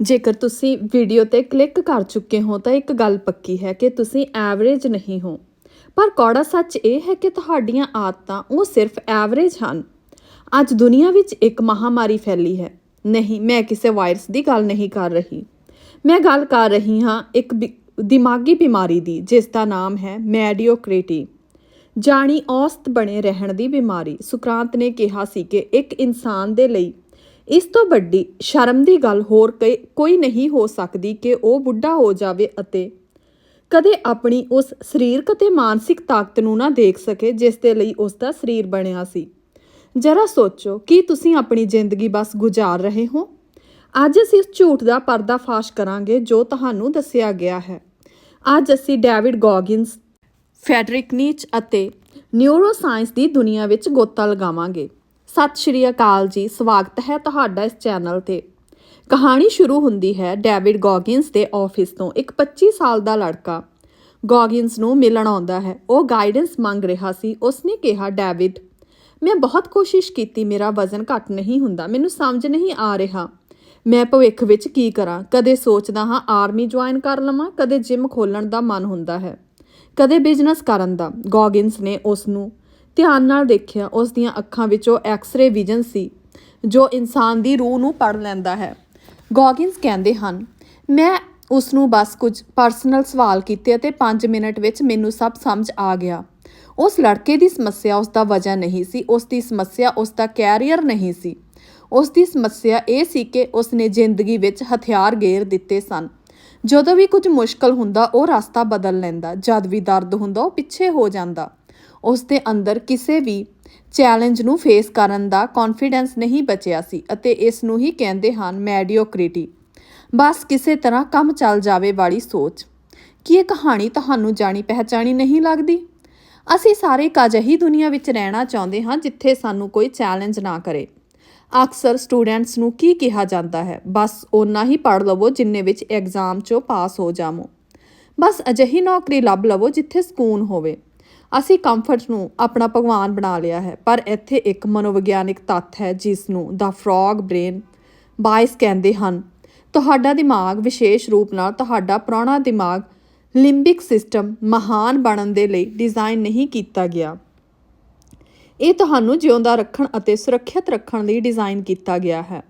ਜੇਕਰ ਤੁਸੀਂ ਵੀਡੀਓ ਤੇ ਕਲਿੱਕ ਕਰ ਚੁੱਕੇ ਹੋ ਤਾਂ ਇੱਕ ਗੱਲ ਪੱਕੀ ਹੈ ਕਿ ਤੁਸੀਂ ਐਵਰੇਜ ਨਹੀਂ ਹੋ। ਪਰ ਕੌੜਾ ਸੱਚ ਇਹ ਹੈ ਕਿ ਤੁਹਾਡੀਆਂ ਆਦਤਾਂ ਉਹ ਸਿਰਫ ਐਵਰੇਜ ਹਨ। ਅੱਜ ਦੁਨੀਆ ਵਿੱਚ ਇੱਕ ਮਹਾਮਾਰੀ ਫੈਲੀ ਹੈ। ਨਹੀਂ, ਮੈਂ ਕਿਸੇ ਵਾਇਰਸ ਦੀ ਗੱਲ ਨਹੀਂ ਕਰ ਰਹੀ। ਮੈਂ ਗੱਲ ਕਰ ਰਹੀ ਹਾਂ ਇੱਕ ਬਿ- ਦਿਮਾਗੀ ਬਿਮਾਰੀ ਦੀ, ਜਿਸ ਦਾ ਨਾਮ ਹੈ ਮੈਡੀਓਕ੍ਰੇਟੀ ਜਾਣੀ ਔਸਤ ਬਣੇ ਰਹਿਣ ਦੀ ਬਿਮਾਰੀ। ਸੁਕਰਾਂਤ ਨੇ ਕਿਹਾ ਸੀ ਕਿ ਇੱਕ ਇਨਸਾਨ ਦੇ ਲਈ ਇਸ ਤੋਂ ਵੱਡੀ ਸ਼ਰਮ ਦੀ ਗੱਲ ਹੋਰ ਕਈ- ਕੋਈ ਨਹੀਂ ਹੋ ਸਕਦੀ ਕਿ ਉਹ ਬੁੱਢਾ ਹੋ ਜਾਵੇ ਅਤੇ ਕਦੇ ਆਪਣੀ ਉਸ ਸਰੀਰਕ ਅਤੇ ਮਾਨਸਿਕ ਤਾਕਤ ਨੂੰ ਨਾ ਦੇਖ ਸਕੇ ਜਿਸ ਦੇ ਲਈ ਉਸ ਦਾ ਸਰੀਰ ਬਣਿਆ ਸੀ। ਜਰਾ ਸੋਚੋ, ਕੀ ਤੁਸੀਂ ਆਪਣੀ ਜ਼ਿੰਦਗੀ ਬਸ ਗੁਜ਼ਾਰ ਰਹੇ ਹੋ? ਅੱਜ ਅਸੀਂ ਇਸ ਝੂਠ ਦਾ ਪਰਦਾਫਾਸ਼ ਕਰਾਂਗੇ ਜੋ ਤੁਹਾਨੂੰ ਦੱਸਿਆ ਗਿਆ ਹੈ। ਅੱਜ ਅਸੀਂ ਡੇਵਿਡ ਗੌਗਿਨਸ, ਫੈਡਰਿਕ ਨੀਚ ਅਤੇ ਨਿਊਰੋਸਾਇੰਸ ਦੀ ਦੁਨੀਆ ਵਿੱਚ ਗੋਤਾ ਲਗਾਵਾਂਗੇ। ਸਤਿ ਸ਼੍ਰੀ ਅਕਾਲ ਜੀ, ਸਵਾਗਤ ਹੈ ਤੁਹਾਡਾ ਇਸ ਚੈਨਲ ਤੇ। ਕਹਾਣੀ ਸ਼ੁਰੂ ਹੁੰਦੀ ਹੈ ਡੇਵਿਡ ਗੌਗਿਨਸ ਦੇ ਆਫਿਸ ਤੋਂ, ਇੱਕ 25 ਸਾਲ ਦਾ ਲੜਕਾ। ਗੌਗਿਨਸ ਨੂੰ ਮਿਲਣ ਆਉਂਦਾ ਹੈ, ਉਹ ਗਾਈਡੈਂਸ ਮੰਗ ਰਿਹਾ ਸੀ, ਉਸਨੇ ਕਿਹਾ, ਡੇਵਿਡ, ਮੈਂ ਬਹੁਤ ਕੋਸ਼ਿਸ਼ ਕੀਤੀ, ਮੇਰਾ ਵਜ਼ਨ ਘੱਟ ਨਹੀਂ ਹੁੰਦਾ, ਮੈਨੂੰ ਸਮਝ ਨਹੀਂ ਆ ਰਿਹਾ। ਮੈਂ ਭਵਿੱਖ ਵਿੱਚ ਕੀ ਕਰਾਂ? ਕਦੇ ਸੋਚਦਾ ਹਾਂ, ਆਰਮੀ ਜੁਆਇਨ ਕਰ ਲਵਾਂ, ਕਦੇ ਜਿਮ ਖੋਲਣ ਦਾ ਮਨ ਹੁੰਦਾ ਹੈ, ਕਦੇ ਬਿਜ਼ਨਸ ਕਰਨ ਦਾ। ਗੌਗਿਨਸ ਨੇ ਉਸ ਨੂੰ ਧਿਆਨ ਨਾਲ ਦੇਖਿਆ, ਉਸ ਦੀਆਂ ਅੱਖਾਂ ਵਿੱਚੋਂ ਐਕਸ-ਰੇ ਵਿਜ਼ਨ ਸੀ, ਜੋ ਇਨਸਾਨ ਦੀ ਰੂਹ ਨੂੰ ਪੜ ਲੈਂਦਾ ਹੈ। ਗੌਗਿਨਸ ਕਹਿੰਦੇ ਹਨ, ਮੈਂ ਉਸ ਨੂੰ ਬਸ ਕੁਝ ਪਰਸਨਲ ਸਵਾਲ ਕੀਤੇ ਅਤੇ 5 ਮਿੰਟ ਵਿੱਚ ਮੈਨੂੰ ਸਭ ਸਮਝ ਆ ਗਿਆ। ਉਸ ਲੜਕੇ ਦੀ ਸਮੱਸਿਆ ਉਸ ਦਾ ਵਜਨ ਨਹੀਂ ਸੀ, ਉਸ ਦੀ ਸਮੱਸਿਆ ਉਸ ਦਾ ਕੈਰੀਅਰ ਨਹੀਂ ਸੀ। ਉਸ ਦੀ ਸਮੱਸਿਆ ਇਹ ਸੀ ਕਿ ਉਸ ਨੇ ਜ਼ਿੰਦਗੀ ਵਿੱਚ ਹਥਿਆਰ ਗੇਰ ਦਿੱਤੇ ਸਨ। ਜਦੋਂ ਵੀ ਕੁਝ ਮੁਸ਼ਕਲ ਹੁੰਦਾ, ਉਹ ਰਸਤਾ ਬਦਲ ਲੈਂਦਾ, ਜਦ ਵੀ ਦਰਦ ਹੁੰਦਾ, ਉਹ ਪਿੱਛੇ ਹੋ ਜਾਂਦਾ। ਉਸ ਦੇ ਅੰਦਰ ਕਿਸੇ ਵੀ ਚੈਲੰਜ ਨੂੰ ਫੇਸ ਕਰਨ ਦਾ ਕੌਨਫੀਡੈਂਸ ਨਹੀਂ ਬਚਿਆ ਸੀ ਅਤੇ ਇਸ ਨੂੰ ਹੀ ਕਹਿੰਦੇ ਹਨ ਮੈਡੀਓਕ੍ਰਿਟੀ ਬਸ ਕਿਸੇ ਤਰ੍ਹਾਂ ਕੰਮ ਚੱਲ ਜਾਵੇ ਵਾਲੀ ਸੋਚ। ਕੀ ਇਹ ਕਹਾਣੀ ਤੁਹਾਨੂੰ ਜਾਣੀ ਪਹਿਚਾਣੀ ਨਹੀਂ ਲੱਗਦੀ? ਅਸੀਂ ਸਾਰੇ ਇੱਕ ਅਜਿਹੀ ਦੁਨੀਆ ਵਿੱਚ ਰਹਿਣਾ ਚਾਹੁੰਦੇ ਹਾਂ ਜਿੱਥੇ ਸਾਨੂੰ ਕੋਈ ਚੈਲੰਜ ਨਾ ਕਰੇ। ਅਕਸਰ ਸਟੂਡੈਂਟਸ ਨੂੰ ਕੀ ਕਿਹਾ ਜਾਂਦਾ ਹੈ? ਬਸ ਓਨਾ ਹੀ ਪੜ੍ਹ ਲਵੋ ਜਿੰਨੇ ਵਿੱਚ ਐਗਜ਼ਾਮ 'ਚੋਂ ਪਾਸ ਹੋ ਜਾਵੋ। ਬਸ ਅਜਿਹੀ ਨੌਕਰੀ ਲੱਭ ਲਵੋ ਜਿੱਥੇ ਸਕੂਨ ਹੋਵੇ। ਅਸੀਂ ਕੰਫਰਟ ਨੂੰ ਆਪਣਾ ਭਗਵਾਨ ਬਣਾ ਲਿਆ ਹੈ, ਪਰ ਇੱਥੇ ਇੱਕ ਮਨੋਵਿਗਿਆਨਿਕ ਤੱਥ ਹੈ ਜਿਸ ਨੂੰ ਦਾ ਫਰੌਗ ਬ੍ਰੇਨ ਬਾਇਸ ਕਹਿੰਦੇ ਹਨ। ਤੁਹਾਡਾ ਦਿਮਾਗ ਵਿਸ਼ੇਸ਼ ਰੂਪ ਨਾਲ ਤੁਹਾਡਾ ਪੁਰਾਣਾ ਦਿਮਾਗ ਲਿੰਬਿਕ ਸਿਸਟਮ ਮਹਾਨ ਬਣਨ ਦੇ ਲਈ ਡਿਜ਼ਾਈਨ ਨਹੀਂ ਕੀਤਾ ਗਿਆ। ਇਹ ਤੁਹਾਨੂੰ ਜਿਉਂਦਾ ਰੱਖਣ ਅਤੇ ਸੁਰੱਖਿਅਤ ਰੱਖਣ ਲਈ ਡਿਜ਼ਾਈਨ ਕੀਤਾ ਗਿਆ ਹੈ।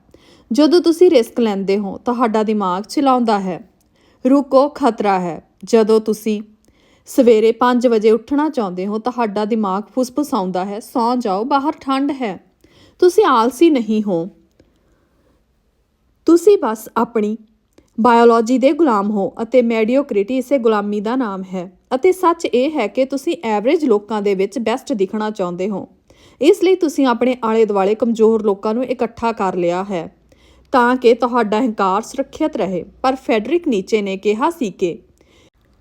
ਜਦੋਂ ਤੁਸੀਂ ਰਿਸਕ ਲੈਂਦੇ ਹੋ, ਤੁਹਾਡਾ ਦਿਮਾਗ ਚਲਾਉਂਦਾ ਹੈ। ਰੁਕੋ, ਖਤਰਾ ਹੈ। ਜਦੋਂ ਤੁਸੀਂ ਸਵੇਰੇ 5 ਵਜੇ ਉੱਠਣਾ ਚਾਹੁੰਦੇ ਹੋ, ਤੁਹਾਡਾ ਦਿਮਾਗ ਫੁਸਫੁਸਾਉਂਦਾ ਹੈ, ਸੌ ਜਾਓ, ਬਾਹਰ ਠੰਡ ਹੈ। ਤੁਸੀਂ ਆਲਸੀ ਨਹੀਂ ਹੋ। ਤੁਸੀਂ ਬਸ ਆਪਣੀ ਬਾਇਓਲੋਜੀ ਦੇ ਗੁਲਾਮ ਹੋ ਅਤੇ ਮੈਡੀਓਕ੍ਰਿਟੀ ਇਸੇ ਗੁਲਾਮੀ ਦਾ ਨਾਮ ਹੈ ਅਤੇ ਸੱਚ ਇਹ ਹੈ ਕਿ ਤੁਸੀਂ ਐਵਰੇਜ ਲੋਕਾਂ ਦੇ ਵਿੱਚ ਬੈਸਟ ਦਿਖਣਾ ਚਾਹੁੰਦੇ ਹੋ। ਇਸ ਲਈ ਤੁਸੀਂ ਆਪਣੇ ਆਲੇ ਦੁਆਲੇ ਕਮਜ਼ੋਰ ਲੋਕਾਂ ਨੂੰ ਇਕੱਠਾ ਕਰ ਲਿਆ ਹੈ ਤਾਂ ਕਿ ਤੁਹਾਡਾ ਹੰਕਾਰ ਸੁਰੱਖਿਅਤ ਰਹੇ। ਪਰ ਫੈਡਰਿਕ ਨੀਚੇ ਨੇ ਕਿਹਾ ਸੀ ਕਿ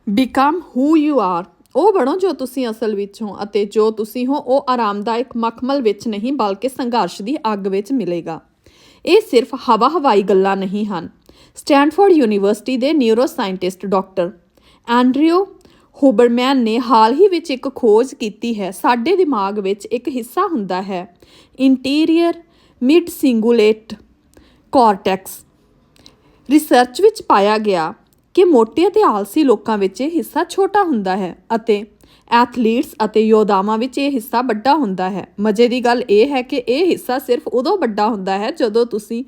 ਬਿਕਮ ਹੂ ਯੂ ਆਰ ਉਹ ਬਣੋ ਜੋ ਤੁਸੀਂ ਅਸਲ ਵਿੱਚ ਹੋ ਅਤੇ ਜੋ ਤੁਸੀਂ ਹੋ, ਉਹ ਆਰਾਮਦਾਇਕ ਮਖਮਲ ਵਿੱਚ ਨਹੀਂ, ਬਲਕਿ ਸੰਘਰਸ਼ ਦੀ ਅੱਗ ਵਿੱਚ ਮਿਲੇਗਾ। ਇਹ ਸਿਰਫ ਹਵਾ ਹਵਾਈ ਗੱਲਾਂ ਨਹੀਂ ਹਨ। ਸਟੈਨਫੋਰਡ ਯੂਨੀਵਰਸਿਟੀ ਦੇ neuroscientist doctor Andrew Huberman ਨੇ ਹਾਲ ਹੀ ਵਿੱਚ ਇੱਕ ਖੋਜ ਕੀਤੀ ਹੈ। ਸਾਡੇ ਦਿਮਾਗ ਵਿੱਚ ਇੱਕ ਹਿੱਸਾ ਹੁੰਦਾ ਹੈ। Anterior mid cingulate cortex. Research ਵਿੱਚ ਪਾਇਆ ਗਿਆ ਕਿ ਮੋਟੇ ਅਤੇ ਆਲਸੀ ਲੋਕਾਂ ਵਿੱਚ ਇਹ ਹਿੱਸਾ ਛੋਟਾ ਹੁੰਦਾ ਹੈ ਅਤੇ ਐਥਲੀਟਸ ਅਤੇ ਯੋਧਾਵਾਂ ਵਿੱਚ ਇਹ ਹਿੱਸਾ ਵੱਡਾ ਹੁੰਦਾ ਹੈ। ਮਜ਼ੇ ਦੀ ਗੱਲ ਇਹ ਹੈ ਕਿ ਇਹ ਹਿੱਸਾ ਸਿਰਫ ਉਦੋਂ ਵੱਡਾ ਹੁੰਦਾ ਹੈ ਜਦੋਂ ਤੁਸੀਂ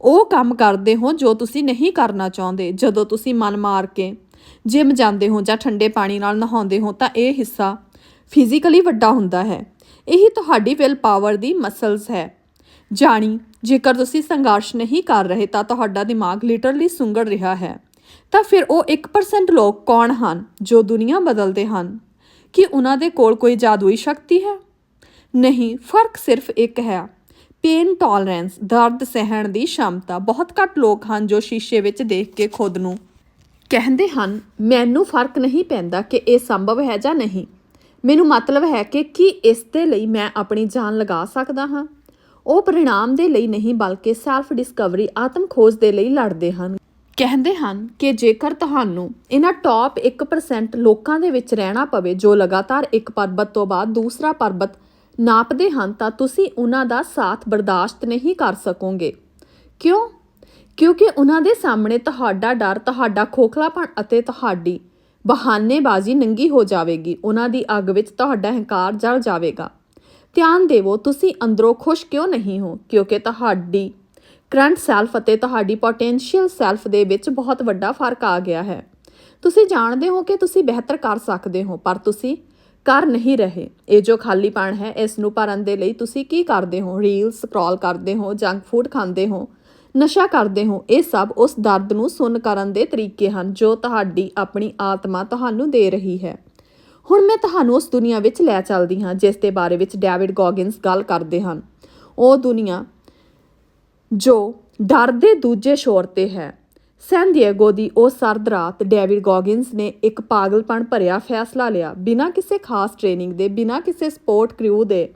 ਉਹ ਕੰਮ ਕਰਦੇ ਹੋ ਜੋ ਤੁਸੀਂ ਨਹੀਂ ਕਰਨਾ ਚਾਹੁੰਦੇ। ਜਦੋਂ ਤੁਸੀਂ ਮਨ ਮਾਰ ਕੇ ਜਿਮ ਜਾਂਦੇ ਹੋ ਜਾਂ ਠੰਡੇ ਪਾਣੀ ਨਾਲ ਨਹਾਉਂਦੇ ਹੋ ਤਾਂ ਇਹ ਹਿੱਸਾ ਫਿਜ਼ੀਕਲੀ ਵੱਡਾ ਹੁੰਦਾ ਹੈ। ਇਹੀ ਤੁਹਾਡੀ ਵਿਲ ਪਾਵਰ ਦੀ ਮਸਲਸ ਹੈ। ਜਾਣੀ ਜੇਕਰ ਤੁਸੀਂ ਸੰਘਰਸ਼ ਨਹੀਂ ਕਰ ਰਹੇ ਤਾਂ ਤੁਹਾਡਾ ਦਿਮਾਗ ਲਿਟਰਲੀ ਸੁੰਗੜ ਰਿਹਾ ਹੈ। ਤਾਂ ਫਿਰ ਉਹ 1% ਲੋਕ ਕੌਣ ਹਨ ਜੋ ਦੁਨੀਆ ਬਦਲਦੇ ਹਨ? ਕਿ ਉਹਨਾਂ ਦੇ ਕੋਲ ਕੋਈ ਜਾਦੂਈ ਸ਼ਕਤੀ ਹੈ? ਨਹੀਂ, ਫ਼ਰਕ ਸਿਰਫ ਇੱਕ ਹੈ। ਪੇਨ ਟੋਲਰੈਂਸ ਦਰਦ ਸਹਿਣ ਦੀ ਸ਼ਮਤਾ। ਬਹੁਤ ਘੱਟ ਲੋਕ ਹਨ ਜੋ ਸ਼ੀਸ਼ੇ ਵਿੱਚ ਦੇਖ ਕੇ ਖੁਦ ਨੂੰ ਕਹਿੰਦੇ ਹਨ, ਮੈਨੂੰ ਫ਼ਰਕ ਨਹੀਂ ਪੈਂਦਾ ਕਿ ਇਹ ਸੰਭਵ ਹੈ ਜਾਂ ਨਹੀਂ। ਮੈਨੂੰ ਮਤਲਬ ਹੈ ਕਿ ਕੀ ਇਸ ਦੇ ਲਈ ਮੈਂ ਆਪਣੀ ਜਾਨ ਲਗਾ ਸਕਦਾ ਹਾਂ? ਉਹ ਪਰਿਣਾਮ ਦੇ ਲਈ ਨਹੀਂ, ਬਲਕਿ ਸੈਲਫ ਡਿਸਕਵਰੀ ਆਤਮ ਖੋਜ ਦੇ ਲਈ ਲੜਦੇ ਹਨ। ਕਹਿੰਦੇ ਹਨ ਕਿ ਜੇਕਰ ਤੁਹਾਨੂੰ ਇਹਨਾਂ ਟੌਪ 1% ਲੋਕਾਂ ਦੇ ਵਿੱਚ ਰਹਿਣਾ ਪਵੇ ਜੋ ਲਗਾਤਾਰ ਇੱਕ ਪਰਬਤ ਤੋਂ ਬਾਅਦ ਦੂਸਰਾ ਪਰਬਤ ਨਾਪਦੇ ਹਨ, ਤਾਂ ਤੁਸੀਂ ਉਹਨਾਂ ਦਾ ਸਾਥ ਬਰਦਾਸ਼ਤ ਨਹੀਂ ਕਰ ਸਕੋਗੇ। ਕਿਉਂ? ਕਿਉਂਕਿ ਉਹਨਾਂ ਦੇ ਸਾਹਮਣੇ ਤੁਹਾਡਾ ਡਰ, ਤੁਹਾਡਾ ਖੋਖਲਾਪਣ ਅਤੇ ਤੁਹਾਡੀ ਬਹਾਨੇਬਾਜ਼ੀ ਨੰਗੀ ਹੋ ਜਾਵੇਗੀ। ਉਹਨਾਂ ਦੀ ਅੱਗ ਵਿੱਚ ਤੁਹਾਡਾ ਹੰਕਾਰ ਜਲ ਜਾਵੇਗਾ। ਧਿਆਨ ਦੇਵੋ, ਤੁਸੀਂ ਅੰਦਰੋਂ ਖੁਸ਼ ਕਿਉਂ ਨਹੀਂ ਹੋ? ਕਿਉਂਕਿ ਤੁਹਾਡੀ ਕਰੰਟ ਸੈਲਫ ਅਤੇ ਤੁਹਾਡੀ ਪੋਟੈਂਸ਼ੀਅਲ ਸੈਲਫ ਦੇ ਵਿੱਚ ਬਹੁਤ ਵੱਡਾ ਫ਼ਰਕ ਆ ਗਿਆ ਹੈ। ਤੁਸੀਂ ਜਾਣਦੇ ਹੋ ਕਿ ਤੁਸੀਂ ਬਿਹਤਰ ਕਰ ਸਕਦੇ ਹੋ, ਪਰ ਤੁਸੀਂ ਕਰ ਨਹੀਂ ਰਹੇ। ਇਹ ਜੋ ਖਾਲੀਪਣ ਹੈ, ਇਸ ਨੂੰ ਭਰਨ ਦੇ ਲਈ ਤੁਸੀਂ ਕੀ ਕਰਦੇ ਹੋ? ਰੀਲ ਸਕਰੋਲ ਕਰਦੇ ਹੋ, ਜੰਕ ਫੂਡ ਖਾਂਦੇ ਹੋ, ਨਸ਼ਾ ਕਰਦੇ ਹੋ, ਇਹ ਸਭ ਉਸ ਦਰਦ ਨੂੰ ਸੁਣ ਕਰਨ ਦੇ ਤਰੀਕੇ ਹਨ ਜੋ ਤੁਹਾਡੀ ਆਪਣੀ ਆਤਮਾ ਤੁਹਾਨੂੰ ਦੇ ਰਹੀ ਹੈ। ਹੁਣ ਮੈਂ ਤੁਹਾਨੂੰ ਉਸ ਦੁਨੀਆ ਵਿੱਚ ਲੈ ਚੱਲਦੀ ਹਾਂ, ਜਿਸ ਦੇ ਬਾਰੇ ਵਿੱਚ ਡੇਵਿਡ ਗੌਗਿਨਸ ਗੱਲ ਕਰਦੇ ਹਨ। ਉਹ ਦੁਨੀਆ ਜੋ ਡਰ ਦੇ ਦੂਜੇ ਸ਼ੋਰ ਤੇ ਹੈ। ਸੈਨ ਡਿਏਗੋ ਦੀ ਉਹ ਸਰਦ ਰਾਤ ਡੇਵਿਡ ਗੌਗਿਨਸ ਨੇ ਇੱਕ ਪਾਗਲਪਣ ਭਰਿਆ ਫੈਸਲਾ ਲਿਆ। ਬਿਨਾਂ ਕਿਸੇ ਖਾਸ ਟ੍ਰੇਨਿੰਗ ਦੇ, ਬਿਨਾਂ ਕਿਸੇ ਸਪੋਰਟ ਕ੍ਰਿਊ ਦੇ,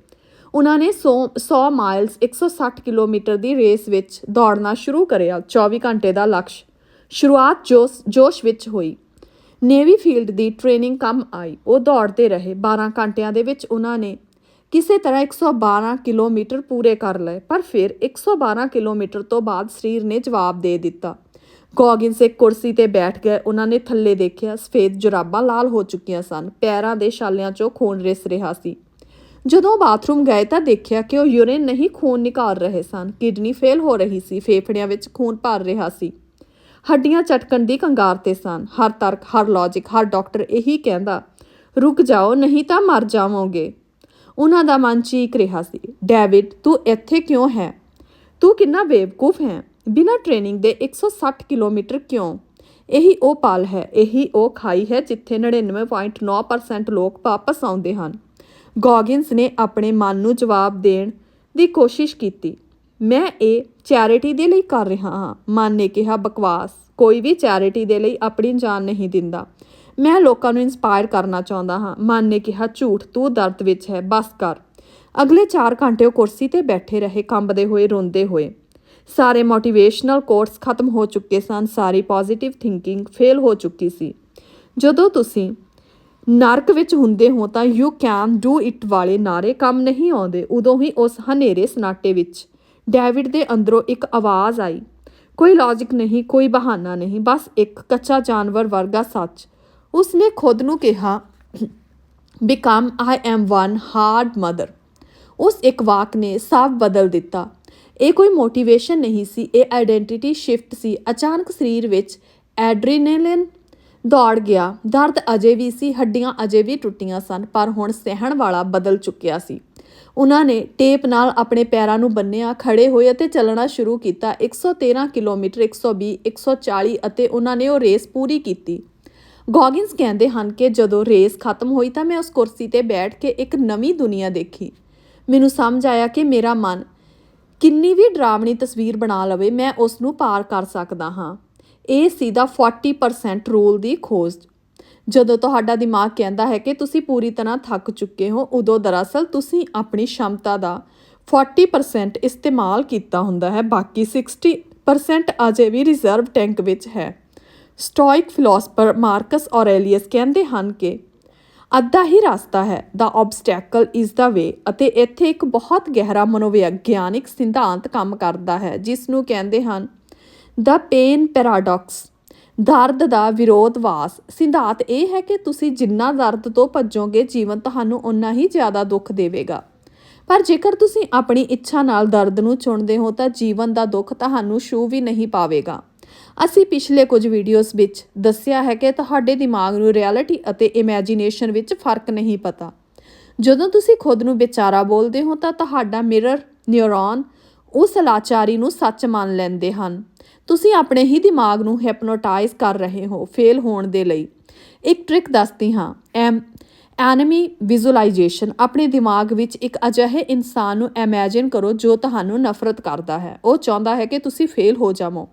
ਉਹਨਾਂ ਨੇ 100 100 ਮਾਈਲਸ 160 ਕਿਲੋਮੀਟਰ ਦੀ ਰੇਸ ਵਿੱਚ ਦੌੜਨਾ ਸ਼ੁਰੂ ਕਰਿਆ। 24 ਘੰਟੇ ਦਾ ਲਕਸ਼। ਸ਼ੁਰੂਆਤ ਜੋਸ਼ ਜੋਸ਼ ਵਿੱਚ ਹੋਈ। ਨੇਵੀ ਫੀਲਡ ਦੀ ਟ੍ਰੇਨਿੰਗ ਕੰਮ ਆਈ। ਉਹ ਦੌੜਦੇ ਰਹੇ। 12 ਘੰਟਿਆਂ ਦੇ ਵਿੱਚ ਉਹਨਾਂ ਨੇ ਕਿਸੇ ਤਰ੍ਹਾਂ 112 ਕਿਲੋਮੀਟਰ ਪੂਰੇ ਕਰ ਲਏ, ਪਰ ਫਿਰ 112 ਕਿਲੋਮੀਟਰ ਤੋਂ ਬਾਅਦ ਸਰੀਰ ਨੇ ਜਵਾਬ ਦੇ ਦਿੱਤਾ। ਗੌਗਿਨਸ ਇੱਕ ਕੁਰਸੀ ਤੇ ਬੈਠ ਗਏ। ਉਹਨਾਂ ਨੇ ਥੱਲੇ ਦੇਖਿਆ, ਸਫੇਦ ਜੁਰਾਬਾਂ ਲਾਲ ਹੋ ਚੁੱਕੀਆਂ ਸਨ। ਪੈਰਾਂ ਦੇ ਛਾਲਿਆਂ 'ਚੋਂ ਖੂਨ ਰਿਸ ਰਿਹਾ ਸੀ। ਜਦੋਂ ਬਾਥਰੂਮ ਗਏ ਤਾਂ ਦੇਖਿਆ ਕਿ ਉਹ ਯੂਰਿਨ ਨਹੀਂ, ਖੂਨ ਨਿਕਾਲ ਰਹੇ ਸਨ। ਕਿਡਨੀ ਫੇਲ ਹੋ ਰਹੀ ਸੀ। ਫੇਫੜਿਆਂ ਵਿੱਚ ਖੂਨ ਭਰ ਰਿਹਾ ਸੀ। ਹੱਡੀਆਂ ਚਟਕਣ ਦੀ ਕੰਗਾਰ ਤੇ ਸਨ। ਹਰ ਤਰਕ, ਹਰ ਲੌਜੀਕ ਹਰ ਡਾਕਟਰ ਇਹੀ ਕਹਿੰਦਾ, ਰੁਕ ਜਾਓ, ਨਹੀਂ ਤਾਂ ਮਰ ਜਾਵੋਗੇ। ਉਹਨਾਂ ਦਾ ਮਨ ਚੀਕ ਰਿਹਾ ਸੀ। ਡੇਵਿਡ, ਤੂੰ ਇੱਥੇ ਕਿਉਂ ਹੈ? ਤੂੰ ਕਿੰਨਾ ਬੇਵਕੂਫ ਹੈ? ਬਿਨਾਂ ਟ੍ਰੇਨਿੰਗ ਦੇ 160 ਕਿਲੋਮੀਟਰ ਕਿਉਂ? ਇਹੀ ਉਹ ਪਲ ਹੈ, ਇਹੀ ਉਹ ਖਾਈ ਹੈ ਜਿੱਥੇ 99.9% ਲੋਕ ਵਾਪਸ ਆਉਂਦੇ ਹਨ। ਗੌਗਿਨਸ ਨੇ ਆਪਣੇ ਮਨ ਨੂੰ ਜਵਾਬ ਦੇਣ ਦੀ ਕੋਸ਼ਿਸ਼ ਕੀਤੀ। ਮੈਂ ਇਹ ਚੈਰਿਟੀ ਦੇ ਲਈ ਕਰ ਰਿਹਾ ਹਾਂ। ਮਨ ਨੇ ਕਿਹਾ, ਬਕਵਾਸ, ਕੋਈ ਵੀ ਚੈਰਿਟੀ ਦੇ ਲਈ ਆਪਣੀ ਜਾਨ ਨਹੀਂ ਦਿੰਦਾ। ਮੈਂ ਲੋਕਾਂ ਨੂੰ ਇਨਸਪਾਇਰ ਕਰਨਾ ਚਾਹੁੰਦਾ ਹਾਂ। ਮਨ ਨੇ ਕਿਹਾ, ਝੂਠ, ਤੂੰ ਦਰਦ ਵਿੱਚ ਹੈ, ਬਸ ਕਰ। ਅਗਲੇ 4 ਘੰਟੇ ਉਹ ਕੁਰਸੀ ਤੇ ਬੈਠੇ ਰਹੇ, ਕੰਬਦੇ ਹੋਏ, ਰੋਂਦੇ ਹੋਏ। ਸਾਰੇ ਮੋਟੀਵੇਸ਼ਨਲ ਕੋਰਸ ਖਤਮ ਹੋ ਚੁੱਕੇ ਸਨ, ਸਾਰੀ ਪੋਜ਼ਿਟਿਵ ਥਿੰਕਿੰਗ ਫੇਲ ਹੋ ਚੁੱਕੀ ਸੀ। ਜਦੋਂ ਤੁਸੀਂ ਨਰਕ ਵਿੱਚ ਹੁੰਦੇ ਹੋ ਤਾਂ ਯੂ ਕੈਨ ਡੂ ਇਟ ਵਾਲੇ ਨਾਰੇ ਕੰਮ ਨਹੀਂ ਆਉਂਦੇ। ਉਦੋਂ ਹੀ ਉਸ ਹਨੇਰੇ ਸਨਾਟੇ ਵਿੱਚ ਡੇਵਿਡ ਦੇ ਅੰਦਰੋਂ ਇੱਕ ਆਵਾਜ਼ ਆਈ। ਕੋਈ ਲੌਜੀਕ ਨਹੀਂ, ਕੋਈ ਬਹਾਨਾ ਨਹੀਂ, ਬਸ ਇੱਕ ਕੱਚਾ ਜਾਨਵਰ ਵਰਗਾ ਸੱਚ। ਉਸ ਨੇ ਖੁਦ ਨੂੰ ਕਿਹਾ become I am one hard mother ਉਸ ਇੱਕ ਵਾਕ ਨੇ ਸਭ ਬਦਲ ਦਿੱਤਾ। ਇਹ ਕੋਈ ਮੋਟੀਵੇਸ਼ਨ ਨਹੀਂ ਸੀ, ਇਹ ਆਇਡੈਂਟੀਟੀ ਸ਼ਿਫਟ ਸੀ। ਅਚਾਨਕ ਸਰੀਰ ਵਿੱਚ ਐਡਰੀਨਲਿਨ ਦੌੜ ਗਿਆ। ਦਰਦ ਅਜੇ ਵੀ ਸੀ, ਹੱਡੀਆਂ ਅਜੇ ਵੀ ਟੁੱਟੀਆਂ ਸਨ, ਪਰ ਹੁਣ ਸਹਿਣ ਵਾਲਾ ਬਦਲ ਚੁੱਕਿਆ ਸੀ। ਉਹਨਾਂ ਨੇ ਟੇਪ ਨਾਲ ਆਪਣੇ ਪੈਰਾਂ ਨੂੰ ਬੰਨਿਆ ਖੜੇ ਹੋਏ ਅਤੇ ਚੱਲਣਾ ਸ਼ੁਰੂ ਕੀਤਾ। 113 ਕਿਲੋਮੀਟਰ 120 140 ਅਤੇ ਉਹਨਾਂ ਨੇ ਉਹ ਰੇਸ ਪੂਰੀ ਕੀਤੀ। ਗੌਗਿਨਸ ਕਹਿੰਦੇ ਹਨ ਕਿ ਜਦੋਂ ਰੇਸ ਖਤਮ ਹੋਈ ਤਾਂ ਮੈਂ ਉਸ ਕੁਰਸੀ ਤੇ ਬੈਠ ਕੇ ਇੱਕ ਨਵੀਂ ਦੁਨੀਆ ਦੇਖੀ। ਮੈਨੂੰ ਸਮਝ ਆਇਆ ਕਿ ਮੇਰਾ ਮਨ ਕਿੰਨੀ ਵੀ ਡਰਾਵਣੀ ਤਸਵੀਰ ਬਣਾ ਲਵੇ, ਮੈਂ ਉਸ ਨੂੰ ਪਾਰ ਕਰ ਸਕਦਾ ਹਾਂ। ਇਹ ਸੀ ਦਾ 40% ਰੂਲ ਦੀ ਖੋਜ। ਜਦੋਂ ਤੁਹਾਡਾ ਦਿਮਾਗ ਕਹਿੰਦਾ ਹੈ ਕਿ ਤੁਸੀਂ ਪੂਰੀ ਤਰ੍ਹਾਂ ਥੱਕ ਚੁੱਕੇ ਹੋ, ਉਦੋਂ ਦਰਅਸਲ ਤੁਸੀਂ ਆਪਣੀ ਸ਼ਮਤਾ ਦਾ 40% ਇਸਤੇਮਾਲ ਕੀਤਾ ਹੁੰਦਾ ਹੈ। ਬਾਕੀ 60% ਅਜੇ ਵੀ ਰਿਜ਼ਰਵ ਟੈਂਕ ਵਿੱਚ ਹੈ। ਸਟੋਇਕ ਫਿਲਾਸਫਰ ਮਾਰਕਸ ਔਰੇਲੀਅਸ ਕਹਿੰਦੇ ਹਨ ਕਿ ਅੱਧਾ ਹੀ ਰਸਤਾ ਹੈ, ਦਾ ਆਬਸਟੈਕਲ ਇਜ਼ ਦਾ ਵੇ ਅਤੇ ਇੱਥੇ ਇੱਕ ਬਹੁਤ ਗਹਿਰਾ ਮਨੋਵਿਗਿਆਨਿਕ ਸਿਧਾਂਤ ਕੰਮ ਕਰਦਾ ਹੈ, ਜਿਸ ਨੂੰ ਕਹਿੰਦੇ ਹਨ ਦਾ ਪੇਨ ਪੈਰਾਡਾਕਸ ਦਰਦ ਦਾ ਵਿਰੋਧਵਾਸ। ਸਿਧਾਂਤ ਇਹ ਹੈ ਕਿ ਤੁਸੀਂ ਜਿੰਨਾ ਦਰਦ ਤੋਂ ਭੱਜੋਗੇ, ਜੀਵਨ ਤੁਹਾਨੂੰ ਉਨਾ ਹੀ ਜ਼ਿਆਦਾ ਦੁੱਖ ਦੇਵੇਗਾ। ਪਰ ਜੇਕਰ ਤੁਸੀਂ ਆਪਣੀ ਇੱਛਾ ਨਾਲ ਦਰਦ ਨੂੰ ਚੁਣਦੇ ਹੋ, ਤਾਂ ਜੀਵਨ ਦਾ ਦੁੱਖ ਤੁਹਾਨੂੰ ਛੂ ਵੀ ਨਹੀਂ ਪਾਵੇਗਾ। ਅਸੀਂ ਪਿਛਲੇ ਕੁਝ ਵੀਡੀਓਜ਼ ਵਿੱਚ ਦੱਸਿਆ ਹੈ ਕਿ ਤੁਹਾਡੇ ਦਿਮਾਗ ਨੂੰ ਰਿਐਲਿਟੀ ਅਤੇ ਇਮੇਜਿਨੇਸ਼ਨ ਵਿੱਚ ਫ਼ਰਕ ਨਹੀਂ ਪਤਾ। ਜਦੋਂ ਤੁਸੀਂ ਖੁਦ ਨੂੰ ਵਿਚਾਰਾ ਬੋਲਦੇ ਹੋ ਤਾਂ ਤੁਹਾਡਾ ਮਿਰਰ ਨਿਊਰੋਨ ਉਸ ਲਾਚਾਰੀ ਨੂੰ ਸੱਚ ਮੰਨ ਲੈਂਦੇ ਹਨ। ਤੁਸੀਂ ਆਪਣੇ ਹੀ ਦਿਮਾਗ ਨੂੰ ਹਿਪਨੋਟਾਈਜ਼ ਕਰ ਰਹੇ ਹੋ ਫੇਲ ਹੋਣ ਦੇ ਲਈ। ਇੱਕ ਟ੍ਰਿਕ ਦੱਸਦੀ ਹਾਂ। ਐਮ ਐਨਮੀ ਵਿਜ਼ੂਅਲਾਈਜੇਸ਼ਨ ਆਪਣੇ ਦਿਮਾਗ ਵਿੱਚ ਇੱਕ ਅਜਿਹੇ ਇਨਸਾਨ ਨੂੰ ਇਮੇਜਿਨ ਕਰੋ ਜੋ ਤੁਹਾਨੂੰ ਨਫ਼ਰਤ ਕਰਦਾ ਹੈ। ਉਹ ਚਾਹੁੰਦਾ ਹੈ ਕਿ ਤੁਸੀਂ ਫੇਲ ਹੋ ਜਾਵੋ।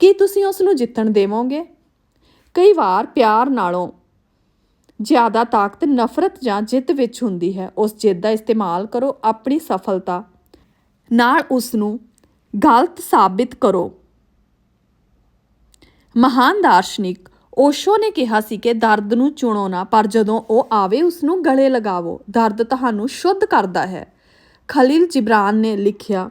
ਕੀ ਤੁਸੀਂ ਉਸ ਨੂੰ ਜਿੱਤਣ ਦੇਵੋਗੇ? ਕਈ ਵਾਰ ਪਿਆਰ ਨਾਲੋਂ ਜ਼ਿਆਦਾ ਤਾਕਤ, ਨਫ਼ਰਤ ਜਾਂ ਜਿੱਤ ਵਿੱਚ ਹੁੰਦੀ ਹੈ। ਉਸ ਜਿੱਤ ਦਾ ਇਸਤੇਮਾਲ ਕਰੋ ਆਪਣੀ ਸਫਲਤਾ ਨਾਲ ਉਸ ਨੂੰ ਗਲਤ ਸਾਬਿਤ ਕਰੋ। ਮਹਾਨ ਦਾਰਸ਼ਨਿਕ ਓਸ਼ੋ ਨੇ ਕਿਹਾ ਸੀ ਕਿ ਦਰਦ ਨੂੰ ਚੁਣੋ ਨਾ, ਪਰ ਜਦੋਂ ਉਹ ਆਵੇ ਉਸ ਨੂੰ ਗਲੇ ਲਗਾਵੋ। ਦਰਦ ਤੁਹਾਨੂੰ ਸ਼ੁੱਧ ਕਰਦਾ ਹੈ। ਖਲੀਲ ਜਿਬਰਾਨ ਨੇ ਲਿਖਿਆ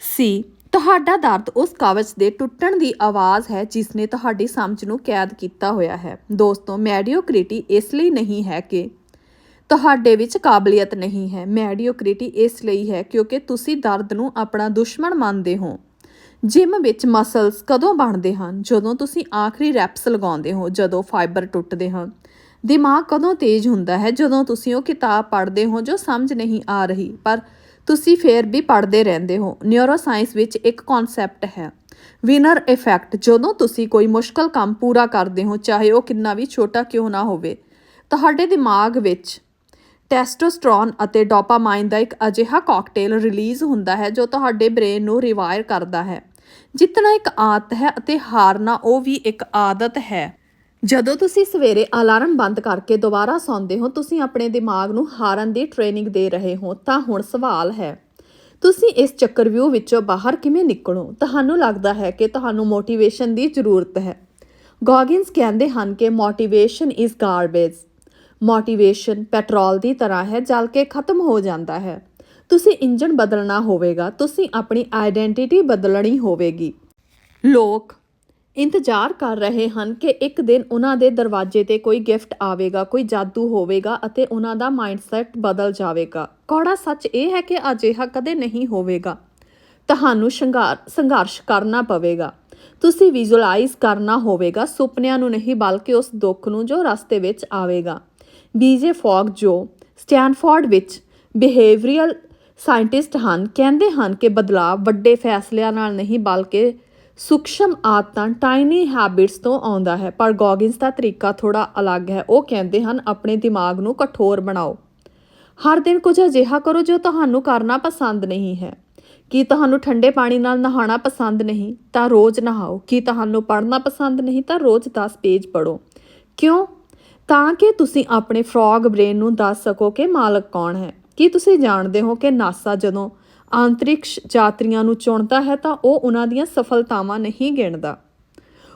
ਸੀ ਤੁਹਾਡਾ ਦਰਦ ਉਸ ਕਵਚ ਦੇ ਟੁੱਟਣ ਦੀ ਆਵਾਜ਼ ਹੈ ਜਿਸ ਨੇ ਤੁਹਾਡੀ ਸਮਝ ਨੂੰ ਕੈਦ ਕੀਤਾ ਹੋਇਆ ਹੈ। ਦੋਸਤੋ, ਮੈਡੀਓਕ੍ਰਿਟੀ ਇਸ ਲਈ ਨਹੀਂ ਹੈ ਕਿ ਤੁਹਾਡੇ ਵਿੱਚ ਕਾਬਲੀਅਤ ਨਹੀਂ ਹੈ। ਮੈਡੀਓਕ੍ਰਿਟੀ ਇਸ ਲਈ ਹੈ ਕਿਉਂਕਿ ਤੁਸੀਂ ਦਰਦ ਨੂੰ ਆਪਣਾ ਦੁਸ਼ਮਣ ਮੰਨਦੇ ਹੋ। ਜਿਮ ਵਿੱਚ ਮਸਲਸ ਕਦੋਂ ਬਣਦੇ ਹਨ? ਜਦੋਂ ਤੁਸੀਂ ਆਖਰੀ ਰੈਪਸ ਲਗਾਉਂਦੇ ਹੋ, ਜਦੋਂ ਫਾਈਬਰ ਟੁੱਟਦੇ ਹਨ। ਦਿਮਾਗ ਕਦੋਂ ਤੇਜ਼ ਹੁੰਦਾ ਹੈ? ਜਦੋਂ ਤੁਸੀਂ ਉਹ ਕਿਤਾਬ ਪੜ੍ਹਦੇ ਹੋ ਜੋ ਸਮਝ ਨਹੀਂ ਆ ਰਹੀ, ਪਰ ਤੁਸੀਂ ਫੇਰ ਵੀ ਪੜ੍ਹਦੇ ਰਹਿੰਦੇ ਹੋ। ਨਿਊਰੋ ਸਾਇੰਸ ਵਿੱਚ ਇੱਕ ਕਨਸੈਪਟ ਹੈ। ਵਿਨਰ ਇਫੈਕਟ ਜਦੋਂ ਤੁਸੀਂ ਕੋਈ ਮੁਸ਼ਕਲ ਕੰਮ ਪੂਰਾ ਕਰਦੇ ਹੋ, ਚਾਹੇ ਉਹ ਕਿੰਨਾ ਵੀ ਛੋਟਾ ਕਿਉਂ ਨਾ ਹੋਵੇ, ਤੁਹਾਡੇ ਦਿਮਾਗ ਵਿੱਚ ਟੈਸਟੋਸਟਰੋਨ ਅਤੇ ਡੋਪਾਮਾਈਨ ਦਾ ਇੱਕ ਅਜਿਹਾ ਕਾਕਟੇਲ ਰਿਲੀਜ਼ ਹੁੰਦਾ ਹੈ, ਜੋ ਤੁਹਾਡੇ ਬ੍ਰੇਨ ਨੂੰ ਰਿਵਾਇਰ ਕਰਦਾ ਹੈ। ਜਿੱਤਣਾ ਇੱਕ ਆਦਤ ਹੈ ਅਤੇ ਹਾਰਨਾ, ਉਹ ਵੀ ਇੱਕ ਆਦਤ ਹੈ। ਜਦੋਂ ਤੁਸੀਂ ਸਵੇਰੇ ਅਲਾਰਮ ਬੰਦ ਕਰਕੇ ਦੁਬਾਰਾ ਸੌਂਦੇ ਹੋ, ਤੁਸੀਂ ਆਪਣੇ ਦਿਮਾਗ ਨੂੰ ਹਾਰਨ ਦੀ ਟ੍ਰੇਨਿੰਗ ਦੇ ਰਹੇ ਹੋ, ਤਾਂ ਹੁਣ ਸਵਾਲ ਹੈ, ਤੁਸੀਂ ਇਸ ਚੱਕਰਵਿਊਹ ਵਿੱਚੋਂ ਬਾਹਰ ਕਿਵੇਂ ਨਿਕਲੋ? ਤੁਹਾਨੂੰ ਲੱਗਦਾ ਹੈ ਕਿ ਤੁਹਾਨੂੰ ਮੋਟੀਵੇਸ਼ਨ ਦੀ ਜ਼ਰੂਰਤ ਹੈ। ਗੌਗਿਨਸ ਕਹਿੰਦੇ ਹਨ ਕਿ motivation is garbage motivation petrol ਦੀ ਤਰ੍ਹਾਂ ਹੈ, ਜਲ ਕੇ ਖਤਮ ਹੋ ਜਾਂਦਾ ਹੈ। ਤੁਸੀਂ ਇੰਜਨ ਬਦਲਣਾ ਹੋਵੇਗਾ, ਤੁਸੀਂ ਆਪਣੀ ਆਇਡੈਂਟੀਟੀ ਬਦਲਣੀ ਹੋਵੇਗੀ। ਲੋਕ ਇੰਤਜ਼ਾਰ ਕਰ ਰਹੇ ਹਨ ਕਿ ਇੱਕ ਦਿਨ ਉਹਨਾਂ ਦੇ ਦਰਵਾਜ਼ੇ ਤੇ ਕੋਈ ਗਿਫਟ ਆਵੇਗਾ, ਕੋਈ ਜਾਦੂ ਹੋਵੇਗਾ ਅਤੇ ਉਹਨਾਂ ਦਾ ਮਾਈਂਡਸੈਟ ਬਦਲ ਜਾਵੇਗਾ। ਕੌੜਾ ਸੱਚ ਇਹ ਹੈ ਕਿ ਅਜਿਹਾ ਕਦੇ ਨਹੀਂ ਹੋਵੇਗਾ। ਤੁਹਾਨੂੰ ਸੰਘਾਰ ਸੰਘਰਸ਼ ਕਰਨਾ ਪਵੇਗਾ। ਤੁਸੀਂ ਵਿਜ਼ੂਅਲਾਈਜ਼ ਕਰਨਾ ਹੋਵੇਗਾ, ਸੁਪਨਿਆਂ ਨੂੰ ਨਹੀਂ ਬਲਕਿ ਉਸ ਦੁੱਖ ਨੂੰ ਜੋ ਰਸਤੇ ਵਿੱਚ ਆਵੇਗਾ। ਬੀਜੇ ਫੌਗ ਜੋ ਸਟੈਨਫੋਰਡ ਵਿੱਚ ਬਿਹੇਵੀਅਰਲ ਸਾਇੰਟਿਸਟ ਹਨ, ਕਹਿੰਦੇ ਹਨ ਕਿ ਬਦਲਾਅ ਵੱਡੇ ਫੈਸਲਿਆਂ ਨਾਲ ਨਹੀਂ ਬਲਕਿ ਸੂਖਸ਼ਮ ਆਦਤਾਂ ਟਾਈਨੀ ਹੈਬਿਟਸ ਤੋਂ ਆਉਂਦਾ ਹੈ, ਪਰ ਗੌਗਿਨਸ ਦਾ ਤਰੀਕਾ ਥੋੜਾ ਅਲੱਗ ਹੈ। ਉਹ ਕਹਿੰਦੇ ਹਨ, ਆਪਣੇ ਦਿਮਾਗ ਨੂੰ ਕਠੋਰ ਬਣਾਓ। ਹਰ ਦਿਨ ਕੁਝ ਅਜਿਹਾ ਕਰੋ ਜੋ ਤੁਹਾਨੂੰ ਕਰਨਾ ਪਸੰਦ ਨਹੀਂ ਹੈ। ਕੀ ਤੁਹਾਨੂੰ ਠੰਡੇ ਪਾਣੀ ਨਾਲ ਨਹਾਉਣਾ ਪਸੰਦ ਨਹੀਂ? ਤਾਂ ਰੋਜ਼ ਨਹਾਓ। ਕੀ ਤੁਹਾਨੂੰ ਪੜ੍ਹਨਾ ਪਸੰਦ ਨਹੀਂ? ਤਾਂ ਰੋਜ਼ 10 ਪੇਜ ਪੜ੍ਹੋ। ਕਿਉਂ? ਤਾਂ ਕਿ ਤੁਸੀਂ ਆਪਣੇ ਫਰੋਗ ਬ੍ਰੇਨ ਨੂੰ ਦੱਸ ਸਕੋ ਕਿ ਮਾਲਕ ਕੌਣ ਹੈ। ਕੀ ਤੁਸੀਂ ਜਾਣਦੇ ਹੋ ਕਿ ਨਾਸਾ ਜਦੋਂ ਅੰਤਰਿਕਸ਼ ਯਾਤਰੀਆਂ ਨੂੰ ਚੁਣਦਾ ਹੈ ਤਾਂ ਉਹ ਉਹਨਾਂ ਦੀਆਂ ਸਫਲਤਾਵਾਂ ਨਹੀਂ ਗਿਣਦਾ।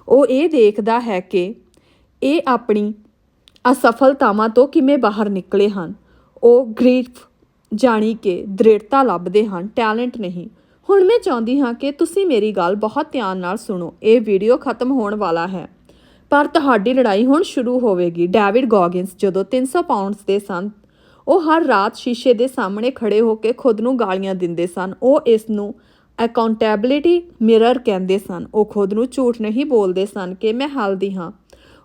ਉਹ ਇਹ ਦੇਖਦਾ ਹੈ ਕਿ ਇਹ ਆਪਣੀ ਅਸਫਲਤਾਵਾਂ ਤੋਂ ਕਿਵੇਂ ਬਾਹਰ ਨਿਕਲੇ ਹਨ। ਉਹ ਗ੍ਰੀਫ ਜਾਣੀ ਕਿ ਦ੍ਰਿੜਤਾ ਲੱਭਦੇ ਹਨ, ਟੈਲੈਂਟ ਨਹੀਂ। ਹੁਣ ਮੈਂ ਚਾਹੁੰਦੀ ਹਾਂ ਕਿ ਤੁਸੀਂ ਮੇਰੀ ਗੱਲ ਬਹੁਤ ਧਿਆਨ ਨਾਲ ਸੁਣੋ। ਇਹ ਵੀਡੀਓ ਖਤਮ ਹੋਣ ਵਾਲਾ ਹੈ, ਪਰ ਤੁਹਾਡੀ ਲੜਾਈ ਹੁਣ ਸ਼ੁਰੂ ਹੋਵੇਗੀ। ਡੇਵਿਡ ਗੌਗਿਨਸ ਜਦੋਂ 300 ਪਾਉਂਡਸ ਦੇ ਸਨ ਉਹ ਹਰ ਰਾਤ ਸ਼ੀਸ਼ੇ ਦੇ ਸਾਹਮਣੇ ਖੜੇ ਹੋ ਕੇ ਖੁਦ ਨੂੰ ਗਾਲੀਆਂ ਦਿੰਦੇ ਸਨ। ਉਹ ਇਸ ਨੂੰ ਅਕਾਊਂਟੇਬਿਲਿਟੀ ਮਿਰਰ ਕਹਿੰਦੇ ਸਨ। ਉਹ ਖੁਦ ਨੂੰ ਝੂਠ ਨਹੀਂ ਬੋਲਦੇ ਸਨ ਕਿ ਮੈਂ ਹਲਦੀ ਹਾਂ।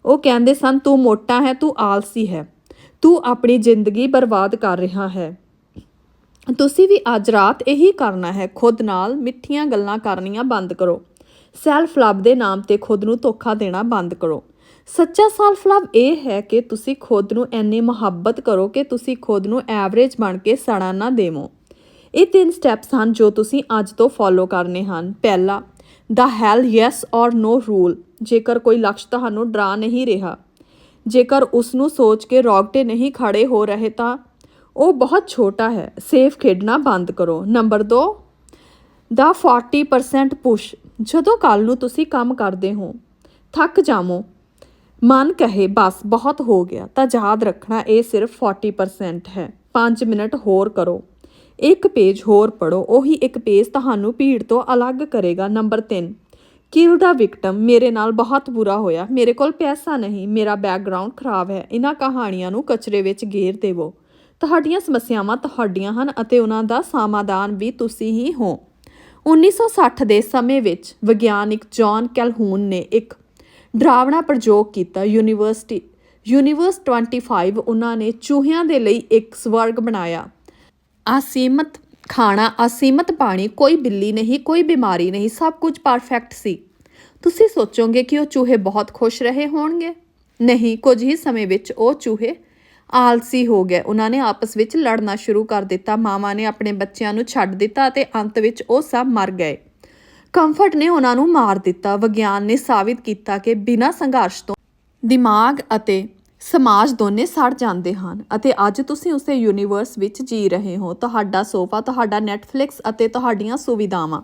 ਉਹ ਕਹਿੰਦੇ ਸਨ, ਤੂੰ ਮੋਟਾ ਹੈ, ਤੂੰ ਆਲਸੀ ਹੈ। ਤੂੰ ਆਪਣੀ ਜ਼ਿੰਦਗੀ ਬਰਬਾਦ ਕਰ ਰਿਹਾ ਹੈ। ਤੁਸੀਂ ਵੀ ਅੱਜ ਰਾਤ ਇਹੀ ਕਰਨਾ ਹੈ। ਖੁਦ ਨਾਲ ਮਿੱਠੀਆਂ ਗੱਲਾਂ ਕਰਨੀਆਂ ਬੰਦ ਕਰੋ। ਸੈਲਫ ਲਵ ਦੇ ਨਾਮ ਤੇ ਖੁਦ ਨੂੰ ਧੋਖਾ ਦੇਣਾ ਬੰਦ ਕਰੋ। ਸੱਚਾ ਸੈਲਫ ਲਵ ਇਹ ਹੈ ਕਿ ਤੁਸੀਂ ਖੁਦ ਨੂੰ ਐਨੀ ਮੁਹੱਬਤ ਕਰੋ ਕਿ ਤੁਸੀਂ ਖੁਦ ਨੂੰ ਐਵਰੇਜ ਬਣ ਕੇ ਸੜਾ ਨਾ ਦੇਵੋ। ਇਹ ਤਿੰਨ ਸਟੈਪਸ ਹਨ ਜੋ ਤੁਸੀਂ ਅੱਜ ਤੋਂ ਫੋਲੋ ਕਰਨੇ ਹਨ। ਪਹਿਲਾ, ਦਾ ਹੈਲ ਯੈਸ অর ਨੋ ਰੂਲ। ਜੇਕਰ ਕੋਈ ਲਕਸ਼ ਤੁਹਾਨੂੰ ਡਰਾ ਨਹੀਂ ਰਿਹਾ, ਜੇਕਰ ਉਸ ਨੂੰ ਸੋਚ ਕੇ ਰੌਗਟੇ ਨਹੀਂ ਖੜੇ ਹੋ ਰਹੇ ਤਾਂ ਉਹ ਬਹੁਤ ਛੋਟਾ ਹੈ। ਸੇਫ ਖੇਡਣਾ ਬੰਦ ਕਰੋ। ਨੰਬਰ 2 ਦਾ 40% ਪੁਸ਼। ਜਦੋਂ ਕੱਲ ਨੂੰ ਤੁਸੀਂ ਕੰਮ ਕਰਦੇ ਹੋ, ਥੱਕ ਜਾਵੋ ਮਨ ਕਹੇ, ਬਸ, ਬਹੁਤ ਹੋ ਗਿਆ। ਤਾਂ ਯਾਦ ਰੱਖਣਾ, ਇਹ ਸਿਰਫ 40% ਹੈ। 5 ਮਿੰਟ ਹੋਰ ਕਰੋ। ਇੱਕ ਪੇਜ ਹੋਰ ਪੜੋ ਉਹੀ ਇੱਕ ਪੇਜ ਤੁਹਾਨੂੰ ਭੀੜ ਤੋਂ ਅਲੱਗ ਕਰੇਗਾ। ਨੰਬਰ 3 ਕਿਲ ਦਾ ਵਿਕਟਮ ਮੇਰੇ ਨਾਲ ਬਹੁਤ ਬੁਰਾ ਹੋਇਆ। ਮੇਰੇ ਕੋਲ ਪੈਸਾ ਨਹੀਂ, ਮੇਰਾ ਬੈਕਗ੍ਰਾਉਂਡ ਖਰਾਬ ਹੈ। ਇਹਨਾਂ ਕਹਾਣੀਆਂ ਨੂੰ ਕਚਰੇ ਵਿੱਚ ਗੇਰ ਦੇਵੋ। ਤੁਹਾਡੀਆਂ ਸਮੱਸਿਆਵਾਂ ਤੁਹਾਡੀਆਂ ਹਨ ਅਤੇ ਉਹਨਾਂ ਦਾ ਸਮਾਧਾਨ ਵੀ ਤੁਸੀਂ ਹੀ ਹੋ। 1960 ਦੇ ਸਮੇਂ ਵਿੱਚ ਵਿਗਿਆਨਿਕ ਜੌਨ ਕੈਲਹੂਨ ਨੇ ਇੱਕ ਡਰਾਵਣਾ ਪ੍ਰਯੋਗ ਕੀਤਾ। ਯੂਨੀਵਰਸਿਟੀ, ਯੂਨੀਵਰਸ 25 ਉਹਨਾਂ ਨੇ ਚੂਹਿਆਂ ਦੇ ਲਈ ਇੱਕ ਸਵਰਗ ਬਣਾਇਆ। ਅਸੀਮਤ ਖਾਣਾ, ਅਸੀਮਤ ਪਾਣੀ, ਕੋਈ ਬਿੱਲੀ ਨਹੀਂ, ਕੋਈ ਬਿਮਾਰੀ ਨਹੀਂ, ਸਭ ਕੁਝ ਪਰਫੈਕਟ ਸੀ। ਤੁਸੀਂ ਸੋਚੋਗੇ ਕਿ ਉਹ ਚੂਹੇ ਬਹੁਤ ਖੁਸ਼ ਰਹੇ ਹੋਣਗੇ? ਨਹੀਂ, ਕੁਝ ਹੀ ਸਮੇਂ ਵਿੱਚ ਉਹ ਚੂਹੇ ਆਲਸੀ ਹੋ ਗਏ। ਉਹਨਾਂ ਨੇ ਆਪਸ ਵਿੱਚ ਲੜਨਾ ਸ਼ੁਰੂ ਕਰ ਦਿੱਤਾ। ਮਾਵਾਂ ਨੇ ਆਪਣੇ ਬੱਚਿਆਂ ਨੂੰ ਛੱਡ ਦਿੱਤਾ ਅਤੇ ਅੰਤ ਵਿੱਚ ਉਹ ਸਭ ਮਰ ਗਏ। ਕੰਫਰਟ ਨੇ ਉਹਨਾਂ ਨੂੰ ਮਾਰ ਦਿੱਤਾ। ਵਿਗਿਆਨ ਨੇ ਸਾਬਿਤ ਕੀਤਾ ਕਿ ਬਿਨਾਂ ਸੰਘਰਸ਼ ਤੋਂ ਦਿਮਾਗ ਅਤੇ ਸਮਾਜ ਦੋਨੇ ਸੜ ਜਾਂਦੇ ਹਨ ਅਤੇ ਅੱਜ ਤੁਸੀਂ ਉਸੇ ਯੂਨੀਵਰਸ ਵਿੱਚ ਜੀ ਰਹੇ ਹੋ। ਤੁਹਾਡਾ ਸੋਫਾ, ਤੁਹਾਡਾ ਨੈਟਫਲਿਕਸ ਅਤੇ ਤੁਹਾਡੀਆਂ ਸੁਵਿਧਾਵਾਂ।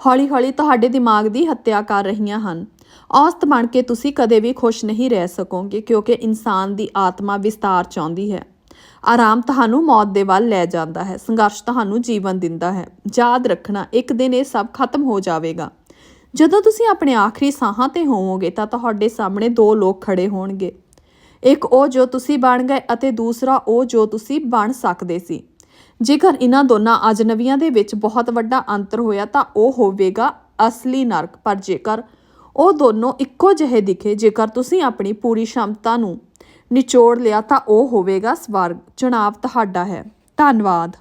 ਹੌਲੀ-ਹੌਲੀ ਤੁਹਾਡੇ ਦਿਮਾਗ ਦੀ ਹੱਤਿਆ ਕਰ ਰਹੀਆਂ ਹਨ। ਔਸਤ ਬਣ ਕੇ ਤੁਸੀਂ ਕਦੇ ਵੀ ਖੁਸ਼ ਨਹੀਂ ਰਹਿ ਸਕੋਗੇ ਕਿਉਂਕਿ ਇਨਸਾਨ ਦੀ ਆਤਮਾ ਵਿਸਤਾਰ ਚਾਹੁੰਦੀ ਹੈ। ਆਰਾਮ ਤੁਹਾਨੂੰ ਮੌਤ ਦੇ ਵੱਲ ਲੈ ਜਾਂਦਾ ਹੈ, ਸੰਘਰਸ਼ ਤੁਹਾਨੂੰ ਜੀਵਨ ਦਿੰਦਾ ਹੈ। ਯਾਦ ਰੱਖਣਾ, ਇੱਕ ਦਿਨ ਇਹ ਸਭ ਖਤਮ ਹੋ ਜਾਵੇਗਾ। ਜਦੋਂ ਤੁਸੀਂ ਆਪਣੇ ਆਖਰੀ ਸਾਹਾਂ ਤੇ ਹੋਵੋਗੇ, ਤਾਂ ਤੁਹਾਡੇ ਸਾਹਮਣੇ ਦੋ ਲੋਕ ਖੜੇ ਹੋਣਗੇ। ਇੱਕ ਉਹ ਜੋ ਤੁਸੀਂ ਬਣ ਗਏ ਅਤੇ ਦੂਸਰਾ ਉਹ ਜੋ ਤੁਸੀਂ ਬਣ ਸਕਦੇ ਸੀ। ਜੇਕਰ ਇਹਨਾਂ ਦੋਨਾਂ ਅਜਨਬੀਆਂ ਦੇ ਵਿੱਚ ਬਹੁਤ ਵੱਡਾ ਅੰਤਰ ਹੋਇਆ, ਤਾਂ ਉਹ ਹੋਵੇਗਾ ਅਸਲੀ ਨਰਕ। ਪਰ ਜੇਕਰ ਉਹ ਦੋਨੋਂ ਇੱਕੋ ਜਿਹੇ ਦਿਖੇ, ਜੇਕਰ ਤੁਸੀਂ ਆਪਣੀ ਪੂਰੀ ਸ਼ਮਤਾ ਨੂੰ ਨਿਚੋੜ ਲਿਆ ਤਾਂ ਉਹ ਹੋਵੇਗਾ ਸਵਰਗ। ਚੁਣਾਵ ਤੁਹਾਡਾ ਹੈ। ਧੰਨਵਾਦ।